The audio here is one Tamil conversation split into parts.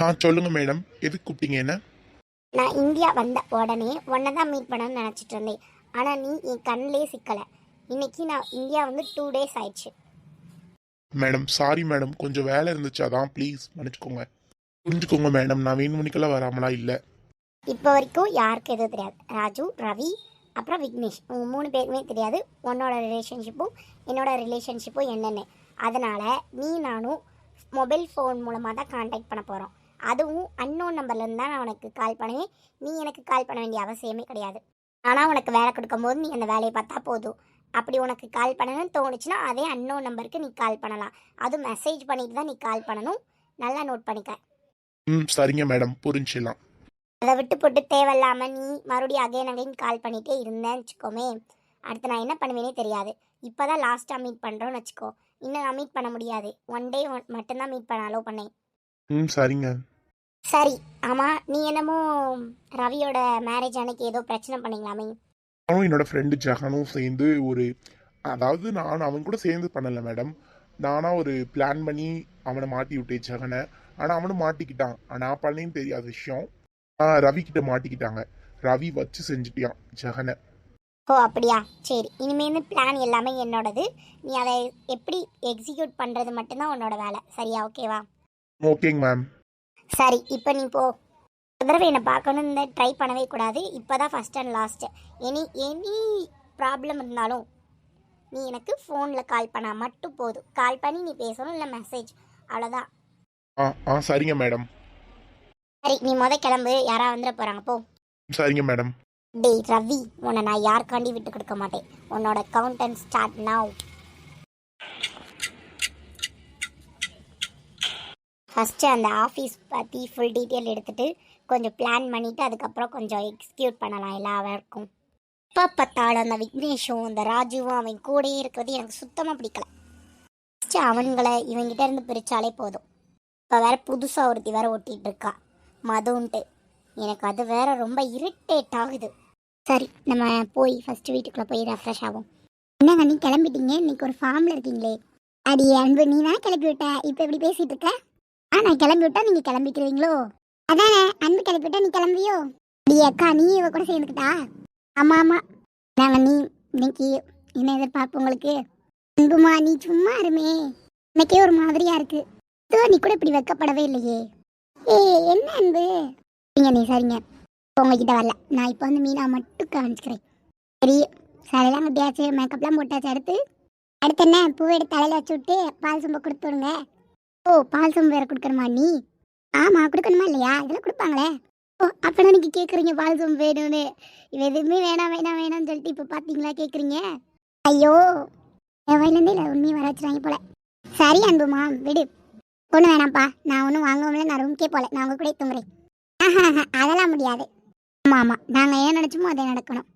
ஆ சொல்லுங்க மேடம். எதுக்கு கூப்பிட்டீங்க என்ன? நான் இந்தியா வந்த உடனே உன்னை தான் மீட் பண்ணணும்னு நினச்சிட்டு இருந்தேன். ஆனால் நீ என் கண்ணிலே சிக்கலை. இன்னைக்கு நான் இந்தியா வந்து டூ டேஸ் ஆயிடுச்சு. Madam sorry madam. கொஞ்சம் வேலை இருந்துச்சு அதான். ப்ளீஸ் மன்னிச்சுக்கோங்க. புரிஞ்சுக்கோங்க மேடம். நான் வேணும் மணிக்கெல்லாம் வராமலா இல்லை? இப்போ வரைக்கும் யாருக்கும் எதுவும் தெரியாது. ராஜு ரவி அப்புறம் விக்னேஷ். உங்க மூணு பேருக்குமே தெரியாது. உன்னோட ரிலேஷன்ஷிப்பும் என்னோட ரிலேஷன்ஷிப்பும் என்னென்னு. அதனால் நீ நானும் மொபைல் ஃபோன் மூலமாக தான் காண்டாக்ட் பண்ண போகிறோம் அதுவும் அன்னோன் நம்பர்லேருந்து தான் நான் உனக்கு கால் பண்ணுவேன். நீ எனக்கு கால் பண்ண வேண்டிய அவசியமே கிடையாது. ஆனால் உனக்கு வேலை கொடுக்கும்போது நீ அந்த வேலையை பார்த்தா போதும். அப்படி உனக்கு கால் பண்ணணும்னு தோணுச்சுன்னா அதே அன்னோன் நம்பருக்கு நீ கால் பண்ணலாம். அதுவும் மெசேஜ் பண்ணிட்டு தான் நீ கால் பண்ணணும். நல்லா நோட் பண்ணிக்க. ம் சரிங்க மேடம் புரிஞ்சிடலாம் அதை விட்டு போட்டு தேவையில்லாம நீ மறுபடியும் அகைன் அகைன் கால் பண்ணிட்டே இருந்தேன்னு வச்சுக்கோமே. அடுத்து நான் என்ன பண்ணுவேனே தெரியாது. இப்போதான் லாஸ்ட்டாக மீட் பண்ணுறோன்னு வச்சுக்கோ. இன்னும் நான் மீட் பண்ண முடியாது. ஒன் டே மட்டும்தான் மீட் பண்ண அலோவ் பண்ணேன். ம் சரிங்க. சரி ஆமாம் நீ என்னமோ ரவியோட மேரேஜ் அன்னைக்கு ஏதோ பிரச்சனை பண்ணீங்களாமே. நானும் என்னோட ஃப்ரெண்டு ஜஹனும் சேர்ந்து ஒரு அதாவது நான் அவன் கூட சேர்ந்து பண்ணல மேடம் நானா ஒரு பிளான் பண்ணி அவனை மாட்டி விட்டேன் ஜெகனை. ஆனால் அவனும் மாட்டிக்கிட்டான். நான் பண்ணேன்னு தெரியாத விஷயம். ரவி கிட்ட மாட்டிக்கிட்டாங்க. ரவி வச்சு செஞ்சுட்டியான் ஜெகனை. ஓ அப்படியா? சரி இனிமேல் பிளான் எல்லாமே என்னோடது. நீ அதை எப்படி எக்ஸிக்யூட் பண்ணுறது மட்டும்தான் உன்னோட வேலை. சரியா ஓகேவா ஓகேங்க மேம் சரி இப்போ நீ போ. தடவை என்னை பார்க்கணுன்னு ட்ரை பண்ணவே கூடாது. இப்போ தான் first and last any any problem இருந்தாலும் நீ எனக்கு ஃபோனில் கால் பண்ணால் மட்டும் போதும். கால் பண்ணி நீ பேசணும் இல்லை மெசேஜ் அவ்வளோதான் ஆ ஆ சரிங்க மேடம் சரி நீ முத கிளம்பு. யாரா வந்துட போகிறாங்க போ. சரிங்க மேடம் டேய் ரவி உன்னை நான் யாருக்காண்டி விட்டு கொடுக்க மாட்டேன். உன்னோட கவுண்டன் ஸ்டார்ட் நவ் ஃபஸ்ட்டு அந்த ஆஃபீஸ் பற்றி ஃபுல் டீட்டெயில் எடுத்துகிட்டு கொஞ்சம் பிளான் பண்ணிவிட்டு அதுக்கப்புறம் கொஞ்சம் எக்ஸிக்யூட் பண்ணலாம் எல்லா ஒர்க்கும் இப்போ பார்த்தாலும் அந்த விக்னேஷும் இந்த ராஜுவும் அவன் கூடயே இருக்கிறது எனக்கு சுத்தமாக பிடிக்கல. ஃபஸ்ட்டு அவன்களை இவங்கிட்ட இருந்து பிரித்தாலே போதும். இப்போ வேறு புதுசாக ஒருத்தி வேற ஒட்டிகிட்டு இருக்கா. மதுன்ட்டு. எனக்கு அது வேற ரொம்ப இரிட்டேட் ஆகுது. சரி நம்ம போய் ஃபஸ்ட்டு வீட்டுக்குள்ளே போய் ரெஃப்ரெஷ் ஆகும் என்னங்க நீ கிளம்பிட்டீங்க? இன்னைக்கு ஒரு ஃபார்ம்ல இருக்கீங்களே. அடி அன்பு நீ தான் கிளப்பி விட்ட. இப்போ எப்படி பேசிகிட்டு இருக்க? ஆ நான் கிளம்பி விட்டா நீங்க கிளம்பிக்கிறீங்களோ? அதானே அன்பு கிளப்பி விட்டா நீ கிளம்பியோ நீ அக்கா நீ இவ கூட சேர்ந்துக்கிட்டா? ஆமா ஆமா. நாங்க நீ இன்னைக்கு என்ன எதிர்பார்ப்பு உங்களுக்கு? அன்புமா நீ சும்மா இருமே. இன்னைக்கே ஒரு மாதிரியா இருக்கு. இதுவா நீ கூட இப்படி வெக்கப்படவே இல்லையே. ஏய் என்ன அன்பு? சரிங்க நீ சரிங்க. உங்ககிட்ட வரல. நான் இப்போ வந்து மீனா மட்டும் காமிச்சுக்கிறேன். சரி சாலையெல்லாம் கட்டியாச்சு மேக்கப்லாம் போட்டாச்சு அடுத்து? அடுத்து என்ன? பூ எடுத்து தலையில் வச்சு விட்டு பால் சொம்பு கொடுத்து விடுங்க. ஓ பால் சொம்பு வேற கொடுக்குறமா நீ? ஆமாம் கொடுக்கணுமா இல்லையா? இதெல்லாம் கொடுப்பாங்களே. ஓ அப்போ நீங்க கேட்குறீங்க பால் வேணும்னு. இது எதுவுமே வேணாம் வேணாம் வேணாம்னு சொல்லிட்டு இப்போ பார்த்தீங்களா கேட்குறீங்க ஐயோ என் வயலேருந்தே இல்லை உண்மையை வர வச்சுருவாங்க போல. சரி அன்புமா விடு. ஒன்றும் வேணாம்ப்பா. நான் ஒன்றும் வாங்காமல நான் ரூம்க்கே போல. நான் உங்க கூட தூங்குறேன். ஆஹா அதெல்லாம் முடியாது. ஆமாம் ஆமாம் நாங்கள் ஏன் நினச்சோமோ அதை நடக்கணும்.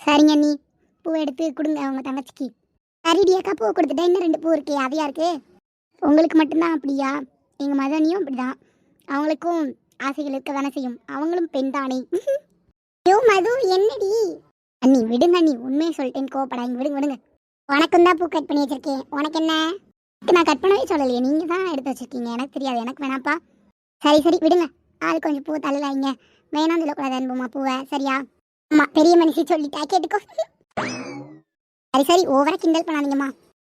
சரிங்க நீ. பூ எடுத்து கொடுங்க அவங்க தங்கச்சிக்கு. சரிடி அக்கா பூ கொடுத்துட்டா இன்னும் ரெண்டு பூ இருக்கே அதையா இருக்குது உங்களுக்கு மட்டும்தான் அப்படியா? எங்கள் மதனியும் அப்படிதான். அவங்களுக்கும் ஆசைகள் இருக்க தானே செய்யும். அவங்களும் பெண் தானே. ஐயோ மது என்னடி? அண்ணி விடுங்க அண்ணி உண்மையை சொல்லிட்டேன்னு கோவப்படாங்க விடுங்க விடுங்க. உனக்கும் தான் பூ கட் பண்ணி வச்சிருக்கேன். உனக்கு என்ன? நான் கட் பண்ணவே சொல்லலையே. நீங்கள் தான் எடுத்து வச்சிருக்கீங்க. எனக்கு தெரியாது. எனக்கு வேணாப்பா. சரி சரி விடுங்க. அது கொஞ்சம் பூ தள்ளலாங்க வேணாம் சொல்லக்கூடாது அன்புமா பூவை. சரியா? ஆமா பெரிய மனுஷி சொல்லிட்டா. கேட்டுக்கோ. சரி சரி ஓவராக கிண்டல் பண்ணாதீங்கம்மா.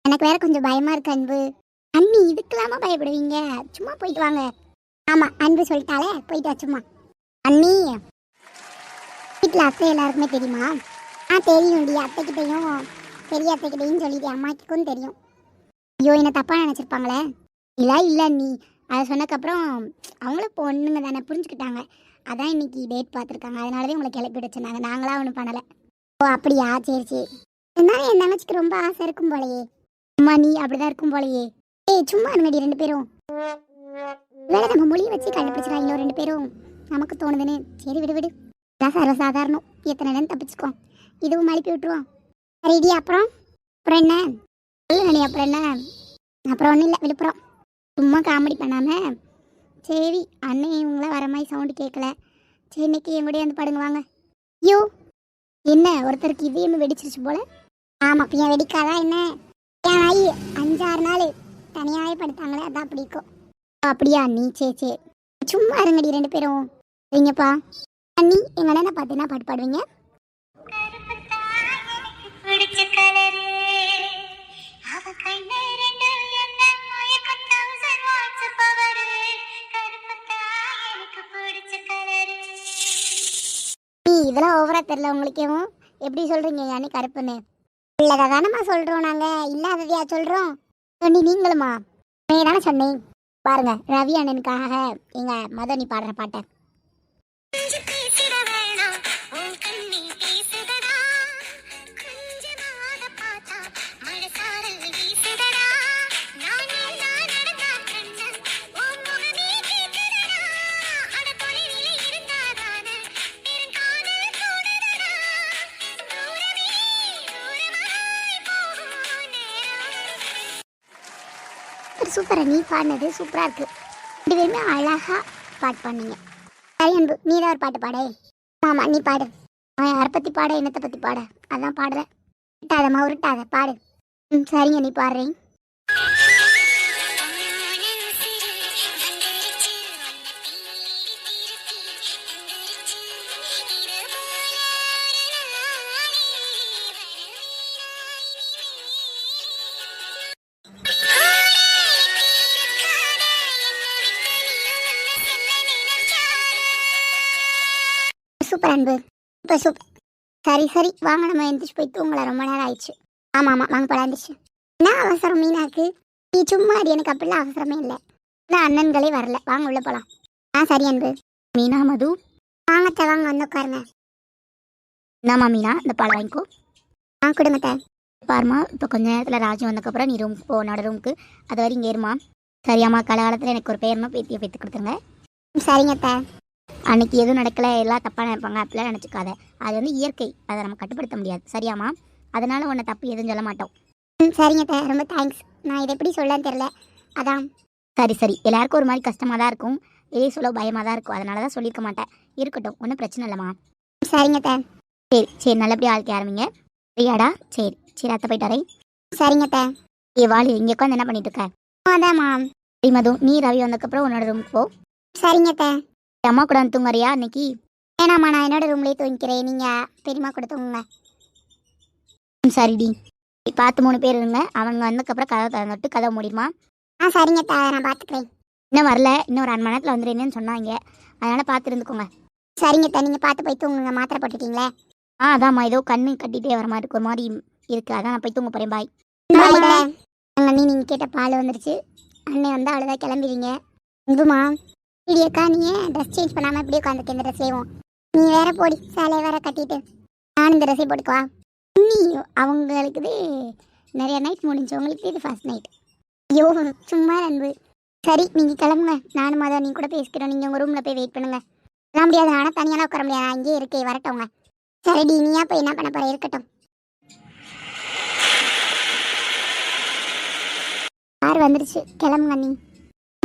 எனக்கு வேற கொஞ்சம் பயமாக இருக்கு அன்பு. அண்ணி இதுக்கெல்லாமா பயப்படுவீங்க? சும்மா போயிட்டு வாங்க. ஆமா அன்பு சொல்லிட்டாலே போயிட்டு சும்மா. அண்ணி வீட்டில் அத்தை எல்லாருக்குமே தெரியுமா? ஆ தெரியும்டி. அத்தைக்கிட்டையும் பெரிய அத்தைக்கிட்டையும் சொல்லிட்டு அம்மாக்கிக்கும் தெரியும். ஐயோ என்ன தப்பாக நினச்சிருப்பாங்களே? இல்லை இல்லை நீ அதை சொன்னதுக்கப்புறம் அவங்களும் பொண்ணுங்க தானே புரிஞ்சுக்கிட்டாங்க. அதான் இன்னைக்கு டேட் பார்த்துருக்காங்க. அதனால தான் உங்களை கிளப்பி விட சொன்னாங்க. நாங்களாம் ஒன்றும் பண்ணலை. ஓ அப்படியா? சரி சரி. இருந்தாலும் என் தங்கச்சிக்கு ரொம்ப ஆசை இருக்கும் போலயே. அம்மா நீ அப்படிதான் இருக்கும் போலயே. ஏய் சும்மா இருங்கடி ரெண்டு பேரும். வேலை நம்ம மொழியை வச்சு கண்டுபிடிச்சிடலாம் ரெண்டு பேரும். நமக்கு தோணுதுன்னு. சரி விடு விடு. சர்வ சாதாரணம். எத்தனை நேரம் தப்பிச்சுக்கோ இதுவும் மழுப்பி விட்டுருவோம். சரிடி அப்புறம்? அப்புறம் என்ன? சொல்லு அப்புறம் என்ன? அப்புறம் ஒன்றும் இல்லை விழுப்புரம். சும்மா காமெடி பண்ணாம. சரி அண்ணன் இவங்களாம் வர மாதிரி சவுண்டு கேட்கல சரி இன்னைக்கு என் கூட வந்து படுங்க வாங்க. ஐயோ என்ன? ஒருத்தருக்கு இதயம் வெடிச்சிருச்சு போல. ஆமா என் வெடிக்காதா என்ன? என் ஆயி அஞ்சாறு நாள். தனியாகவே படுத்தாங்களே அதான் பிடிக்கும் அப்படியா? நீ சே சே. சும்மா இருங்கடி ரெண்டு பேரும். சரிங்கப்பா. அண்ணி எங்கள் அண்ணனை பார்த்தீங்கன்னா பாட்டு பாடுவீங்க? நீ இதெல்லாம் ஓவரா தெரியல உங்களுக்கேவும் எப்படி சொல்றீங்க? எங்க கருப்புன்னு. இல்லதா தானம்மா சொல்றோம் நாங்க. இல்லாததையா சொல்றோம்? சொன்னி நீங்களுமா? நீ தானே சொன்னீங்க பாருங்க ரவி அண்ணனுக்காக எங்க மதனி பாடுற பாட்டை. சூப்பராக நீ பாடினது சூப்பராக இருக்குது ரெண்டு பேருமே அழகாக பாட்டு பாடுனீங்க. சரி அன்பு நீ தான் ஒரு பாட்டு பாடே. ஆமாம் நீ பாடு. அவன் யாரை பற்றி பாட என்னத்தை பற்றி பாட? அதான் பாடுற விட்டாதம்மா உருட்டாத பாடு. ம் சரிங்க நீ பாடுறேன். அன்பு. இப்போ சூப்பர் சரி சரி. வாங்க நம்ம எந்திரிச்சு போய் தூங்கல ரொம்ப நேரம் ஆயிடுச்சு. ஆமாம் ஆமாம் வாங்க போலாம். எந்திரிச்சு. என்ன அவசரம் மீனாக்கு? நீ சும்மா அது எனக்கு அப்படிலாம் அவசரமே இல்லை. நான் அண்ணன்களே வரல. வாங்க உள்ள போகலாம் ஆ சரி அன்பு. மீனா மது? வாங்கத்த வாங்க வந்து உட்காருங்க. என்னம்மா மீனா. இந்த பால் வாங்கிக்கோ. ஆ கொடுங்க பாருமா இப்போ கொஞ்ச நேரத்தில் ராஜு வந்ததுக்கப்புறம் நீ ரூமுக்கு போ. உன்னோட ரூமுக்கு அது வரை இங்கே இருமா சரியாம்மா. காலகாலத்தில் எனக்கு ஒரு பேரணும் பேத்தியை பேத்து கொடுத்துருங்க. சரிங்க அன்னைக்கு எதுவும் நடக்கல எல்லாம் தப்பாக நினைப்பாங்க அப்படிலாம் நினச்சிக்காத. அது வந்து இயற்கை. அதை நம்ம கட்டுப்படுத்த முடியாது. சரியாம்மா? அதனால உன்னை தப்பு எதுவும் சொல்ல மாட்டோம். சரிங்க தே ரொம்ப தேங்க்ஸ் நான் இதை எப்படி சொல்லன்னு தெரில அதான். சரி சரி. எல்லாருக்கும் ஒரு மாதிரி கஷ்டமாக தான் இருக்கும். வெளியே சொல்ல பயமாக தான் இருக்கும். அதனால தான் சொல்லியிருக்க மாட்டேன். இருக்கட்டும். ஒன்றும் பிரச்சனை இல்லைம்மா. சரிங்க தே சரி சரி. நல்லபடியாக ஆழ்த்தி ஆரம்பிங்க. சரியாடா? சரி. சரி அத்தை போயிட்டாரே சரிங்க தே ஏ வாலி இங்கே உட்காந்து என்ன பண்ணிட்டு இருக்க? அதாம்மா சரி மது நீ ரவி வந்ததுக்கப்புறம் உன்னோட ரூமுக்கு போ. சரிங்க தே அம்மா கூட வந்து தூங்குறியா இன்னைக்கு? வேணாம்மா நான் என்னோட ரூம்லேயே தூங்கிக்கிறேன். நீங்கள் பெரியம்மா கூட தூங்குங்க. சரிடி. பார்த்து மூணு பேர் இருங்க. அவங்க வந்ததுக்கப்புறம் கதவை திறந்துட்டு கதவை மூடிடுமா? ஆ சரிங்க தா நான் பார்த்துக்கிறேன். இன்னும் வரல. இன்னும் ஒரு அரை மணி நேரத்தில் வந்துடுறேன்னு சொன்னாங்க. அதனால் பார்த்து இருந்துக்கோங்க. சரிங்க தா நீங்கள் பார்த்து போய் தூங்குங்க. மாத்திரை போட்டுட்டீங்களே? ஆ அதாம்மா. ஏதோ கண்ணு கட்டிகிட்டே வர மாதிரி இருக்கு. ஒரு மாதிரி இருக்கு. அதான் நான் போய் தூங்க போகிறேன் பாய். அங்கே நீ நீங்கள் கேட்ட பால் வந்துருச்சு. அண்ணன் வந்து அவ்வளோதான் கிளம்பிடுங்க இதுமா இல்லையக்கா நீ? ஏன் ட்ரெஸ் சேஞ்ச் பண்ணாமல் இப்படியே உட்காந்துக்க இந்த ட்ரெஸ்லேயும் நீ வேற போடி சேலையை வேற கட்டிட்டு. நான் இந்த ட்ரெஸ்ஸை போட்டுக்குவா நீ அவங்களுக்கு இது நிறைய நைட் முடிஞ்சவங்களுக்கு இது ஃபர்ஸ்ட் நைட் ஐயோ சும்மா அன்பு. சரி நீங்கள் கிளம்புங்க. நானும் அதை நீ கூட பேசிக்கிறோம். நீங்கள் உங்கள் ரூமில் போய் வெயிட் பண்ணுங்க. எல்லாம் முடியாது. ஆனால் தனியாலாம் உட்கார முடியாது. அங்கேயே இங்கேயே இருக்கே வரட்டவங்க சரிடி நீயா போய் என்ன பண்ண போகிற இருக்கட்டும். கார் வந்துருச்சு. கிளம்புங்க நீ.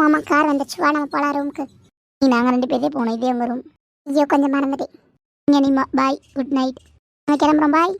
மாமா கார் வந்துச்சு. வா நம்ம போகலாம் ரூமுக்கு நீ நாங்கள் ரெண்டு பேரே போனோம் இதே உங்கள் ரூம் ஐயோ கொஞ்சம் மறந்துட்டேன். இங்கே நீ பாய் குட் நைட் நான் கிளம்புறோம் பாய்